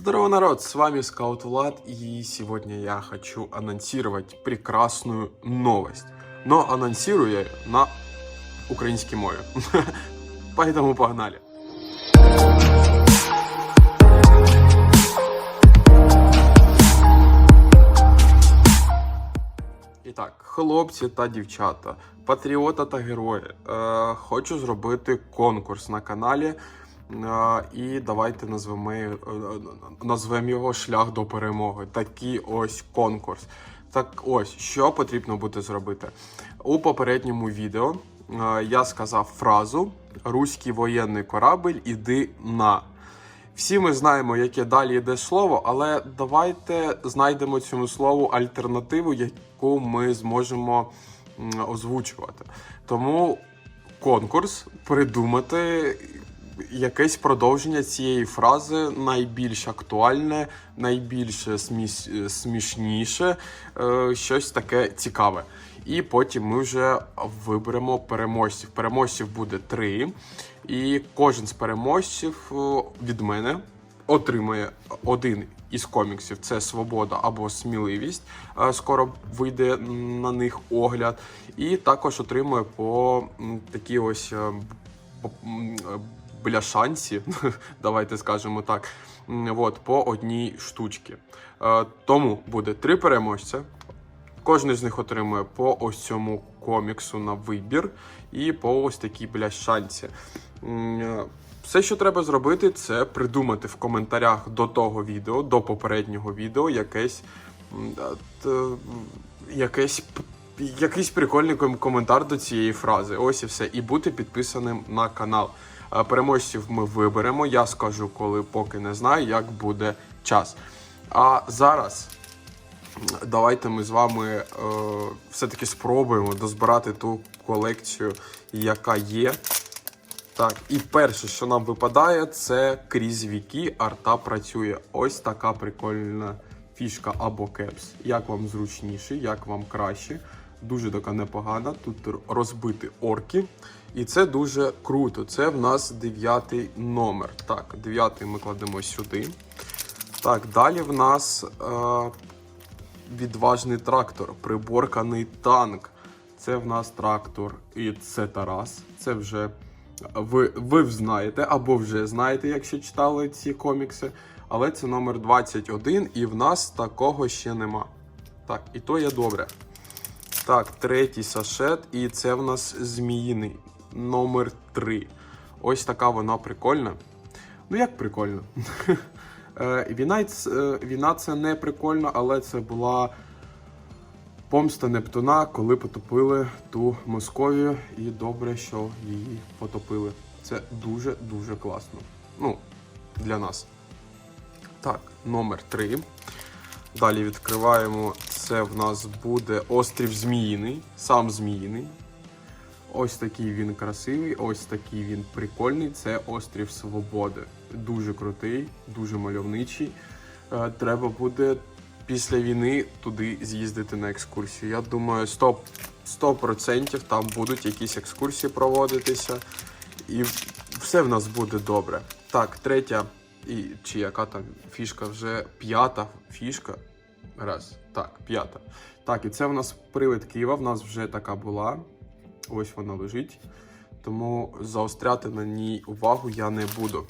Здорово, народ! С вами Скаут Влад, и сегодня я хочу анонсировать прекрасную новость. Но анонсирую я на украинской мове. Поэтому погнали! І так, хлопці та дівчата, патріота та герої. Е, хочу зробити конкурс на каналі. Е, і давайте назвемо, е, назвемо його Шлях до перемоги. Такий ось конкурс. Так ось, що потрібно буде зробити. У попередньому відео е, я сказав фразу Руський воєнний корабль, іди на. Всі ми знаємо, яке далі йде слово, але давайте знайдемо цьому слову альтернативу, яку ми зможемо озвучувати. Тому конкурс придумати якесь продовження цієї фрази найбільш актуальне, найбільш сміс- смішніше, е, щось таке цікаве. І потім ми вже виберемо переможців. Переможців буде три. І кожен з переможців е, від мене отримує один із коміксів: це Свобода або Сміливість. Е, Скоро вийде на них огляд. І також отримує по м, такій ось е, е, бляшанці, давайте скажемо так. От, по одній штучці. Е, Тому буде три переможця. Кожен з них отримує по ось цьому коміксу на вибір і по ось такій бляшанці. Е, Все, що треба зробити, це придумати в коментарях до того відео, до попереднього відео, якесь, е, якесь якийсь прикольний коментар до цієї фрази. Ось і все. І бути підписаним на канал. Переможців ми виберемо. Я скажу, коли поки не знаю, як буде час. А зараз давайте ми з вами е, все-таки спробуємо дозбирати ту колекцію, яка є. Так, і перше, що нам випадає, це крізь віки арта працює. Ось така прикольна фішка або кепс. Як вам зручніше, як вам краще. Дуже така непогана. Тут розбиті орки. І це дуже круто. Це в нас дев'ятий номер. Так, дев'ятий ми кладемо сюди. Так, далі в нас е, відважний трактор, приборканий танк. Це в нас трактор і це Тарас. Це вже ви, ви знаєте, або вже знаєте, якщо читали ці комікси. Але це номер 21, і в нас такого ще нема. Так, і то є добре. Так, третій сашет, і це в нас зміїний номер 3. Ось така вона прикольна. Ну, як прикольно. Е, Війна, е, війна це не прикольно, але це була помста Нептуна, коли потопили ту Московію. І добре, що її потопили. Це дуже-дуже класно. Ну, для нас. Так, номер 3. Далі відкриваємо. Це в нас буде острів Зміїний, сам Зміїний. Ось такий він красивий, ось такий він прикольний. Це острів Свободи. Дуже крутий, дуже мальовничий. Е, Треба буде після війни туди з'їздити на екскурсію. Я думаю, 100%, 100% там будуть якісь екскурсії проводитися. І все в нас буде добре. Так, третя, і чи яка там фішка вже п'ята фішка. Раз, так, п'ята. Так, і це в нас привид Києва. В нас вже така була. Ось вона лежить. Тому заостряти на ній увагу я не буду.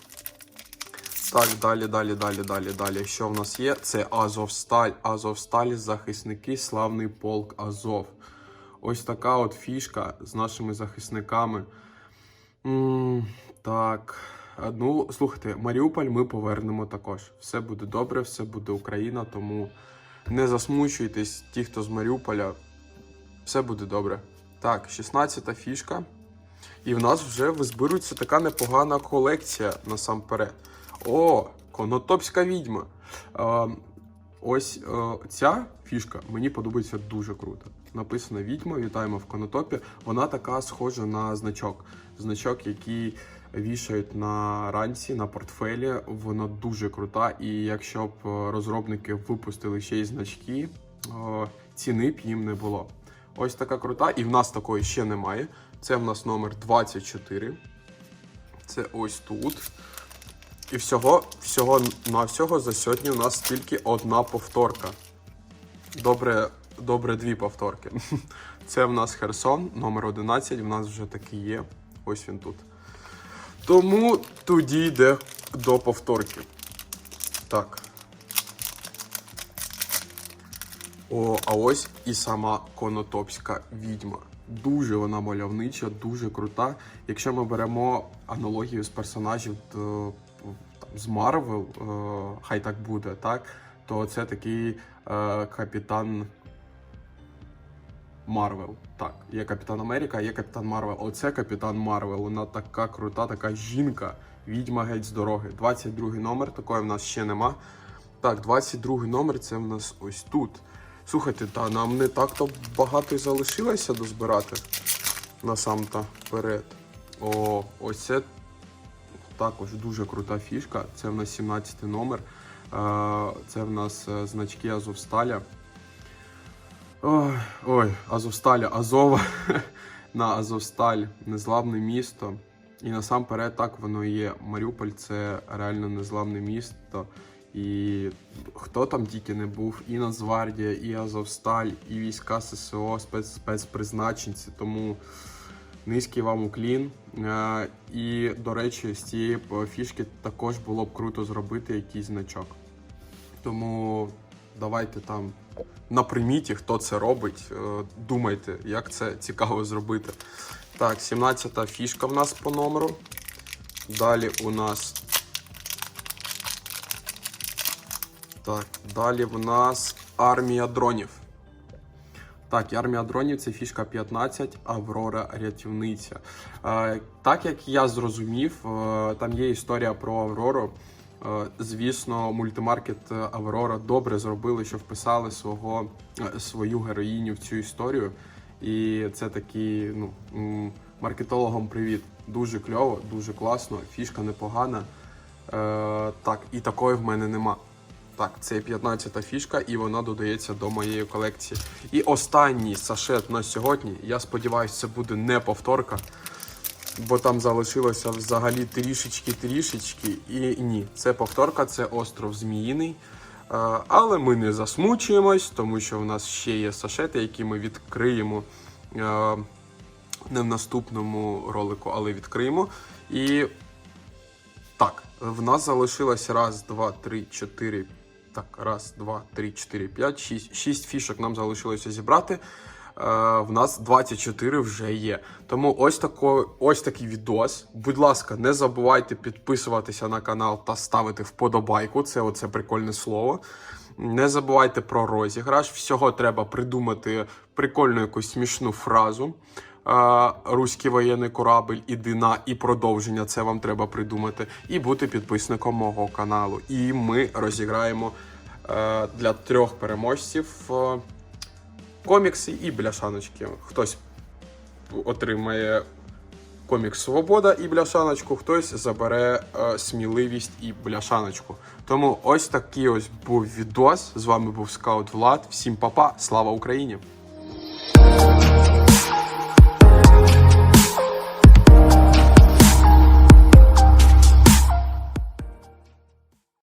Так, далі, далі, далі, далі, далі. Що в нас є? Це Азовсталь. Азовсталь, захисники, славний полк Азов. Ось така от фішка з нашими захисниками. м так. Ну, слухайте, Маріуполь ми повернемо також. Все буде добре, все буде Україна, тому не засмучуйтесь, ті, хто з Маріуполя, все буде добре. Так, 16-та фішка. І в нас вже визбирується така непогана колекція насамперед. О, конотопська відьма. Е, ось е, ця фішка мені подобається дуже круто. Написано відьма, вітаємо в конотопі. Вона така схожа на значок. Значок, який вішають на ранці, на портфелі. Вона дуже крута. І якщо б е, розробники випустили ще й значки, е, ціни б їм не було. Ось така крута, і в нас такої ще немає. Це в нас номер 24. Це ось тут. І всього, всього на всього за сьогодні у нас тільки одна повторка. Добре, добре дві повторки. Це в нас Херсон, номер 11, в нас вже такий є. Ось він тут. Тому тоді йде до повторки. Так. О, а ось і сама конотопська відьма. Дуже вона мальовнича, дуже крута. Якщо ми беремо аналогію з персонажів то, там, з Марвел, е, хай так буде, так, то це такий е, капітан Марвел. Так, є Капітан Америка, є Капітан Марвел. Оце Капітан Марвел. Вона така крута, така жінка. Відьма геть з дороги. 22 номер, такої в нас ще нема. Так, 22 номер це в нас ось тут. Слухайте, та нам не так-то багато й залишилося дозбирати насамта вперед. О, ось це також дуже крута фішка. Це в нас 17 номер. Е, Це в нас е, значки Азовсталя. Ой, ой, Азовсталя, Азова на Азовсталь, незламне місто. І насамперед так воно і є. Маріуполь це реально незламне місто. І хто там тільки не був, і Нацгвардія, і Азовсталь, і війська ССО, спец, спецпризначенці. Тому низький вам уклін. Е, І, до речі, з цієї фішки також було б круто зробити якийсь значок. Тому давайте там на приміті, хто це робить. е, Думайте, як це цікаво зробити. Так, 17-та фішка в нас по номеру. Далі у нас. Так, далі в нас армія дронів. Так, армія дронів це фішка 15, Аврора рятівниця. Е, так як я зрозумів, е, там є історія про Аврору. Е, звісно, мультимаркет Аврора добре зробили, що вписали свого, свою героїню в цю історію. І це такий, ну, маркетологам привіт. Дуже кльово, дуже класно, фішка непогана. Так, і такої в мене нема. Так, це 15-та фішка, і вона додається до моєї колекції. І останній сашет на сьогодні. Я сподіваюся, це буде не повторка, бо там залишилося взагалі трішечки-трішечки. І ні, це повторка, це остров Зміїний. Е, Але ми не засмучуємось, тому що в нас ще є сашети, які ми відкриємо е, не в наступному ролику, але відкриємо. І так, в нас залишилось раз, два, три, чотири. Так, раз, два, три, чотири, п'ять, шість. Шість фішок нам залишилося зібрати. Е, в нас 24 вже є. Тому ось, тако, ось такий відос. Будь ласка, не забувайте підписуватися на канал та ставити вподобайку. Це оце прикольне слово. Не забувайте про розіграш. Всього треба придумати прикольну якусь смішну фразу. Руський воєнний корабль, іди на і продовження. Це вам треба придумати. І бути підписником мого каналу. І ми розіграємо е, для трьох переможців е, комікси і бляшаночки. Хтось отримає комікс Свобода і бляшаночку, хтось забере е, сміливість і бляшаночку. Тому ось такий ось був відос. З вами був скаут Влад. Всім па-па, слава Україні!